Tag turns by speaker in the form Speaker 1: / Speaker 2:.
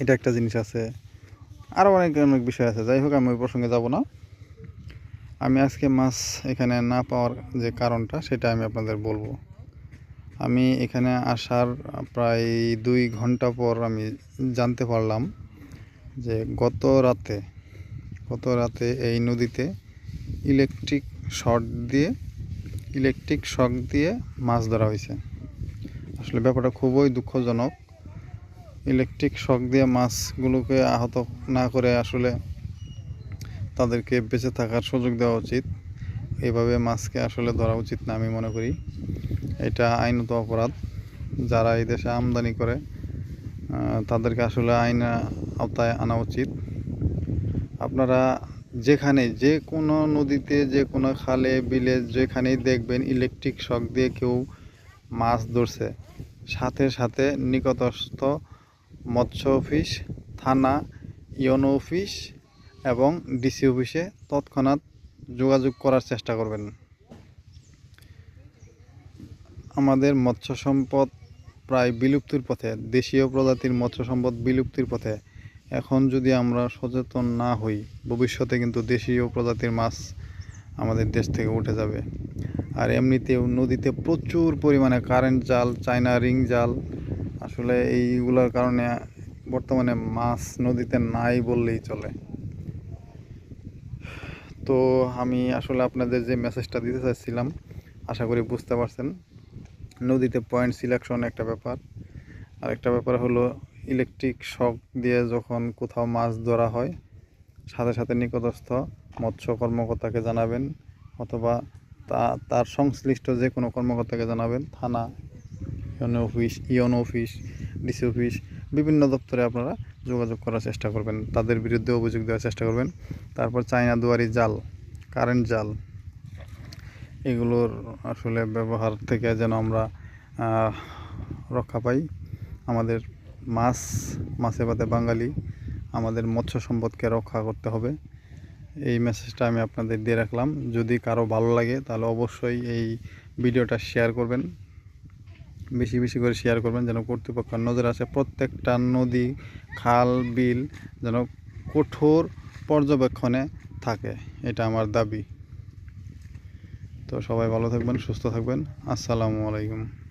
Speaker 1: এটা একটা জিনিস আছে। আরও অনেক অনেক বিষয় আছে। যাই হোক, আমি ওই প্রসঙ্গে যাব না। আমি আজকে মাছ এখানে না পাওয়ার যে কারণটা, সেটা আমি আপনাদের বলব। আমি এখানে আসার প্রায় দুই ঘণ্টা পর আমি জানতে পারলাম যে গত রাতে গত রাতে এই নদীতে ইলেকট্রিক শর্ট দিয়ে, ইলেকট্রিক শক দিয়ে মাছ ধরা হয়েছে। আসলে ব্যাপারটা খুবই দুঃখজনক। ইলেকট্রিক শক দিয়ে মাছগুলোকে আহত না করে আসলে তাদেরকে বেঁচে থাকার সুযোগ দেওয়া উচিত। এইভাবে মাছকে আসলে ধরা উচিত না আমি মনে করি। এটা আইনত অপরাধ। যারা এই দেশে আমদানি করে তাদেরকে আসলে আইন আওতায় আনা উচিত। আপনারা যেখানে, যে কোনো নদীতে, যে কোনো খালে, বিলে, যেখানেই দেখবেন ইলেকট্রিক শক দিয়ে কেউ মাছ ধরছে, সাথে সাথে নিকটস্থ মৎস্য অফিস, থানা ইয়নো অফিস এবং ডিসি অফিসে তৎক্ষণাৎ যোগাযোগ করার চেষ্টা করবেন। আমাদের মৎস্য সম্পদ প্রায় বিলুপ্তির পথে, দেশীয় প্রজাতির মৎস্য সম্পদ বিলুপ্তির পথে। এখন যদি আমরা সচেতন না হই, ভবিষ্যতে কিন্তু দেশীয় প্রজাতির মাছ আমাদের দেশ থেকে উঠে যাবে। আর এমনিতেও নদীতে প্রচুর পরিমাণে কারেন্ট জাল, চায়না রিং জাল আসলে এইগুলোর কারণে বর্তমানে মাছ নদীতে নাই বললেই চলে। তো আমি আসলে আপনাদের যে মেসেজটা দিতে চাচ্ছিলাম, আশা করি বুঝতে পারছেন। নদীতে পয়েন্ট সিলেকশন একটা ব্যাপার। আর একটা ব্যাপার হলো ইলেকট্রিক শক দিয়ে যখন কোথাও মাছ ধরা হয়, সাথে সাথে নিকটস্থ মৎস্য কর্মকর্তাকে জানাবেন, অথবা তা, তার সংশ্লিষ্ট যে কোনো কর্মকর্তাকে জানাবেন, থানা UNO office UNO office, DC office, বিভিন্ন দপ্তরে আপনারা যোগাযোগ করার চেষ্টা করবেন। তাদের বিরুদ্ধে অভিযোগ দেওয়ার চেষ্টা করবেন। তারপর চায়না দুয়ারি জাল, কারেন্ট জাল, এগুলোর আসলে ব্যবহার থেকে যেন আমরা রক্ষা পাই। আমাদের মাছ, মাছে পাতে বাঙালি, আমাদের মৎস্য সম্পদকে রক্ষা করতে হবে। এই মেসেজটা আমি আপনাদের দিয়ে রাখলাম। যদি কারও ভালো লাগে, তাহলে অবশ্যই এই ভিডিওটা শেয়ার করবেন। বেশি বেশি করে শেয়ার করবেন যেন কর্তৃপক্ষ নজর আসে প্রত্যেকটা নদী, খাল, বিল যেন কঠোর পর্যবেক্ষণে থাকে। এটা আমার দাবি। তো সবাই ভালো থাকবেন, সুস্থ থাকবেন। আসসালামু আলাইকুম।